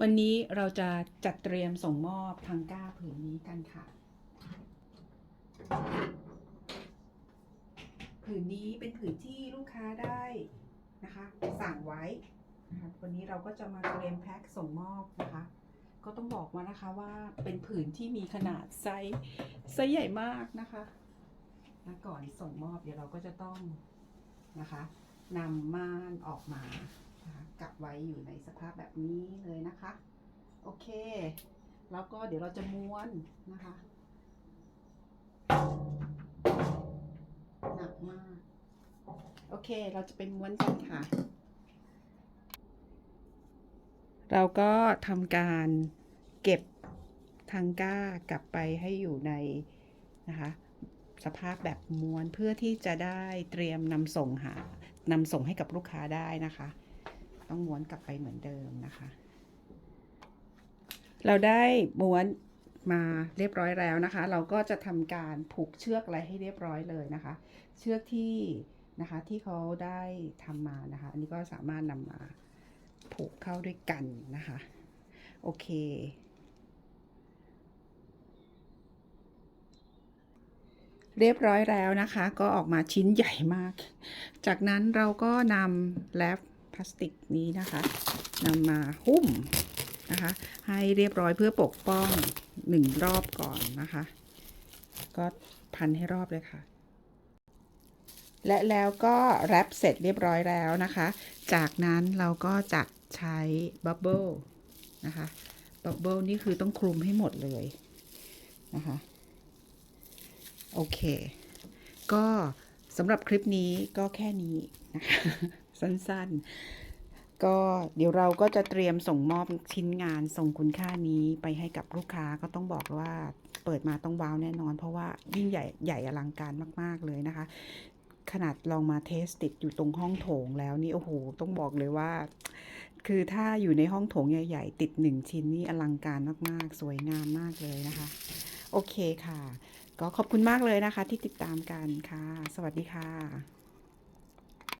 วันนี้เราจะจัดเตรียมส่งมอบทางก้าผืนนี้กันค่ะ ผืนนี้เป็นผืนที่ลูกค้าได้นะคะ สั่งไว้นะคะวันนี้เราก็จะมาเตรียมแพ็คส่งมอบนะคะ ก็ต้องบอกมานะคะว่าเป็นผืนที่มีขนาดไซส์ไซส์ใหญ่มากนะคะนะก่อนส่งมอบเดี๋ยวเราก็จะต้องนะคะนำม่านออกมา กลับไว้อยู่ในสภาพแบบนี้เลยนะคะ โอเค แล้วก็เดี๋ยวเราจะม้วนนะคะ หนักมาก โอเค เราจะไปม้วนกันค่ะ เราก็ทำการเก็บทางก้ากลับไปให้อยู่ในนะคะสภาพแบบม้วนเพื่อที่จะได้เตรียมนำส่งหานำส่งให้กับลูกค้าได้นะคะ ต้องม้วนกลับไปเหมือนเดิมนะคะ เราได้ม้วนมาเรียบร้อยแล้วนะคะ เราก็จะทำการผูกเชือกอะไรให้เรียบร้อยเลยนะคะ เชือกที่นะคะที่เขาได้ทำมานะคะ อันนี้ก็สามารถนำมาผูกเข้าด้วยกันนะคะ โอเค เรียบร้อยแล้วนะคะ ก็ออกมาชิ้นใหญ่มาก จากนั้นเราก็นำแรป พลาสติกนี้นะคะนำมาหุ้มนะคะ ให้เรียบร้อยเพื่อปกป้องหนึ่งรอบก่อนนะคะ ก็พันให้รอบเลยค่ะ และแล้วก็แรปเสร็จเรียบร้อยแล้วนะคะ จากนั้นเราก็จะใช้บับเบิลนะคะบับเบิลนี่คือต้องคลุมให้หมดเลยนะคะ โอเค ก็สำหรับคลิปนี้ก็แค่นี้นะคะ สั้นๆ ก็เดี๋ยวเราก็จะเตรียมส่งมอบชิ้นงานส่งคุณค่านี้ไปให้กับลูกค้าก็ต้องบอกว่าเปิดมาต้องว้าวแน่นอน เพราะว่ายิ่งใหญ่ใหญ่อลังการมากๆเลยนะคะ ขนาดลองมาเทสติดอยู่ตรงห้องโถงแล้วนี่โอ้โหต้องบอกเลยว่า คือถ้าอยู่ในห้องโถงใหญ่ ๆ ติดหนึ่งชิ้นนี่อลังการมากๆ สวยงามมากเลยนะคะ โอเคค่ะ ก็ขอบคุณมากเลยนะคะที่ติดตามกันค่ะ สวัสดีค่ะ